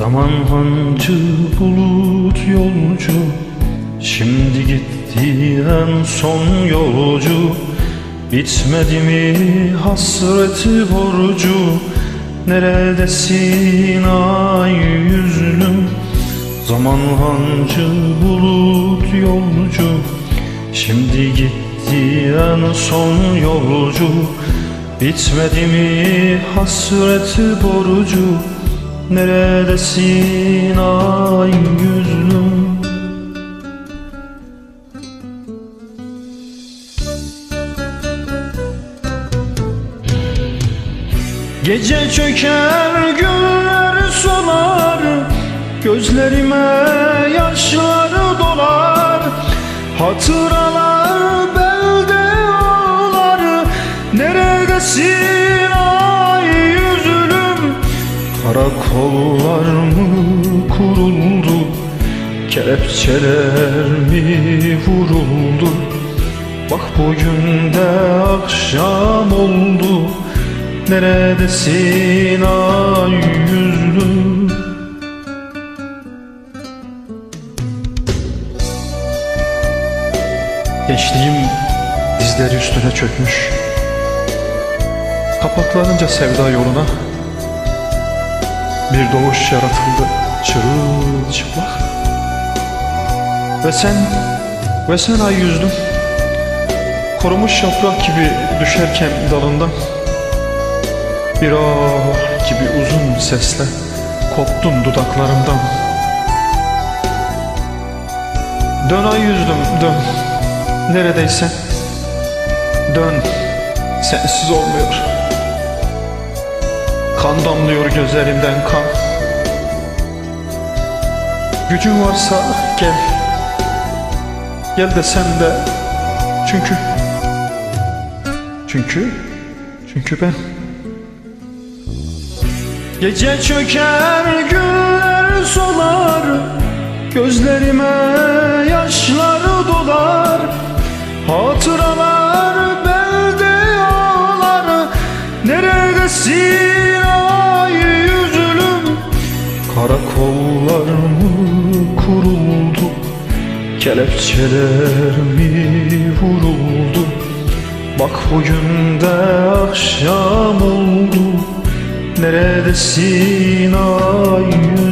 Zaman hancı bulut yolcu. Şimdi gitti en son yolcu. Bitmedi mi hasreti borcu? Neredesin ay yüzlüm? Zaman hancı bulut yolcu. Şimdi gitti en son yolcu. Bitmedi mi hasreti borcu Neredesin ay yüzlüm Gece çöker günler solar Gözlerime yaşlar dolar. Hatıralar belde ağlar Neredesin Karakollar mı kuruldu Kelepçeler mi vuruldu? Bak bugün de akşam oldu. Neredesin ay yüzlüm Gençliğim dizleri üstüne çökmüş. Kapaklanınca sevda yoluna Bir doğuş yaratıldı. Çırılçıplak. Ve sen, ve sen ay yüzdüm Korumuş yaprak gibi düşerken dalından Bir ah gibi uzun sesle koptun dudaklarımdan. Dön ay yüzdüm dön. Neredeysen Dön. Sensiz olmuyor Kan damlıyor gözlerimden kan. Gücün varsa gel. Gel de sen de Çünkü. Çünkü Çünkü ben. Gece çöker günler solar Gözlerime Karakollar mı kuruldu Kelepçeler mi vuruldu? Bak bugün de akşam oldu Neredesin ay